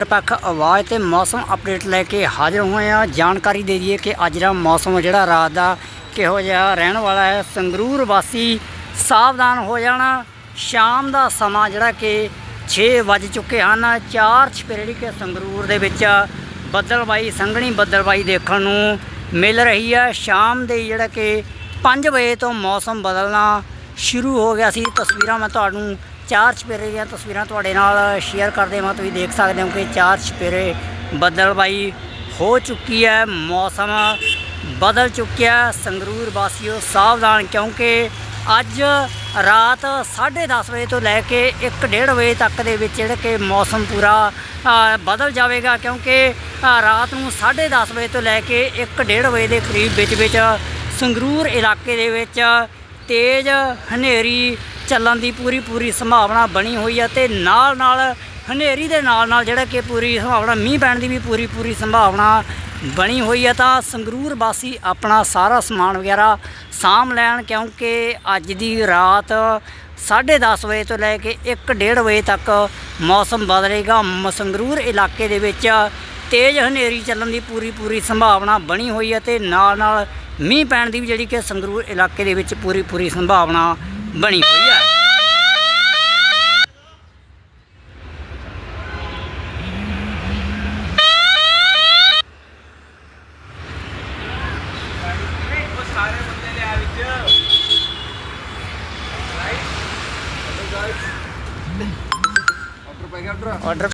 ਨਿਰਪੱਖ ਆਵਾਜ਼ ਤੇ ਮੌਸਮ ਅਪਡੇਟ ਲੈ ਕੇ ਹਾਜ਼ਰ ਹੋਏ ਆ ਜਾਣਕਾਰੀ ਦੇ ਦਈਏ ਕਿ ਅੱਜ ਦਾ ਮੌਸਮ ਜਿਹੜਾ ਰਾਤ ਦਾ ਕਿਹੋ ਜਿਹਾ ਰਹਿਣ ਵਾਲਾ ਹੈ। ਸੰਗਰੂਰ ਵਾਸੀ ਸਾਵਧਾਨ ਹੋ ਜਾਣਾ। ਸ਼ਾਮ ਦਾ ਸਮਾਂ ਜਿਹੜਾ ਕਿ 6 ਵੱਜ ਚੁੱਕੇ ਹਨ। ਚਾਰ ਛਪੇੜੀ ਜਿਹੜੀ ਕਿ ਸੰਗਰੂਰ ਦੇ ਵਿੱਚ ਬੱਦਲਬਾਈ ਸੰਘਣੀ ਬੱਦਲਬਾਈ ਦੇਖਣ ਨੂੰ ਮਿਲ ਰਹੀ ਹੈ। ਸ਼ਾਮ ਦੇ ਜਿਹੜਾ ਕਿ 5 ਵਜੇ ਤੋਂ ਮੌਸਮ ਬਦਲਣਾ ਸ਼ੁਰੂ ਹੋ ਗਿਆ ਸੀ ਤਸਵੀਰਾਂ, ਮੈਂ ਤੁਹਾਨੂੰ ਚਾਰ ਚਪੇਰੇ ਦੀਆਂ ਤਸਵੀਰਾਂ ਤੁਹਾਡੇ ਨਾਲ ਸ਼ੇਅਰ ਕਰਦੇ ਹਾਂ, ਤੁਸੀਂ ਦੇਖ ਸਕਦੇ ਹੋ ਕਿ ਚਾਰ ਚਪੇਰੇ ਬੱਦਲਬਾਈ ਹੋ ਚੁੱਕੀ ਹੈ, ਮੌਸਮ ਬਦਲ ਚੁੱਕਿਆ ਸੰਗਰੂਰ ਵਾਸੀਓ, ਸਾਵਧਾਨ, ਕਿਉਂਕਿ ਅੱਜ ਰਾਤ 10:30 ਵਜੇ ਤੋਂ ਲੈ ਕੇ 1:30 ਵਜੇ ਤੱਕ ਦੇ ਵਿੱਚ ਜਿਹੜਾ ਕਿ ਮੌਸਮ ਪੂਰਾ ਬਦਲ ਜਾਵੇਗਾ, ਕਿਉਂਕਿ ਰਾਤ ਨੂੰ 10:30 ਵਜੇ ਤੋਂ ਲੈ ਕੇ 1:30 ਵਜੇ ਦੇ ਕਰੀਬ ਵਿੱਚ ਵਿੱਚ ਸੰਗਰੂਰ ਇਲਾਕੇ ਦੇ ਵਿੱਚ ਤੇਜ਼ ਹਨੇਰੀ ਚੱਲਣ ਦੀ ਪੂਰੀ ਪੂਰੀ ਸੰਭਾਵਨਾ ਬਣੀ ਹੋਈ ਹੈ ਤੇ ਨਾਲ ਨਾਲ ਹਨੇਰੀ ਦੇ ਨਾਲ ਨਾਲ ਜਿਹੜਾ ਕਿ ਪੂਰੀ ਸੰਭਾਵਨਾ ਮੀਂਹ ਪੈਣ ਦੀ ਵੀ ਪੂਰੀ ਪੂਰੀ ਸੰਭਾਵਨਾ ਬਣੀ ਹੋਈ ਹੈ ਤਾਂ ਸੰਗਰੂਰ ਵਾਸੀ ਆਪਣਾ ਸਾਰਾ ਸਮਾਨ ਵਗੈਰਾ ਸਾਂਭ ਲੈਣ ਕਿਉਂਕਿ ਅੱਜ ਦੀ ਰਾਤ 10:30 ਵਜੇ ਤੋਂ ਲੈ ਕੇ 1:30 ਵਜੇ ਤੱਕ ਮੌਸਮ ਬਦਲੇਗਾ। ਮ- ਸੰਗਰੂਰ ਇਲਾਕੇ ਦੇ ਵਿੱਚ ਤੇਜ਼ ਹਨੇਰੀ ਚੱਲਣ ਦੀ ਪੂਰੀ ਪੂਰੀ ਸੰਭਾਵਨਾ ਬਣੀ ਹੋਈ ਹੈ ਤੇ ਨਾਲ ਨਾਲ ਮੀਂਹ ਪੈਣ ਦੀ ਵੀ ਜਿਹੜੀ ਕਿ ਸੰਗਰੂਰ ਇਲਾਕੇ ਦੇ ਵਿੱਚ ਪੂਰੀ ਪੂਰੀ ਸੰਭਾਵਨਾ ਬਣੀ ਹੋਈ ਹੈ। ਆਰਡਰ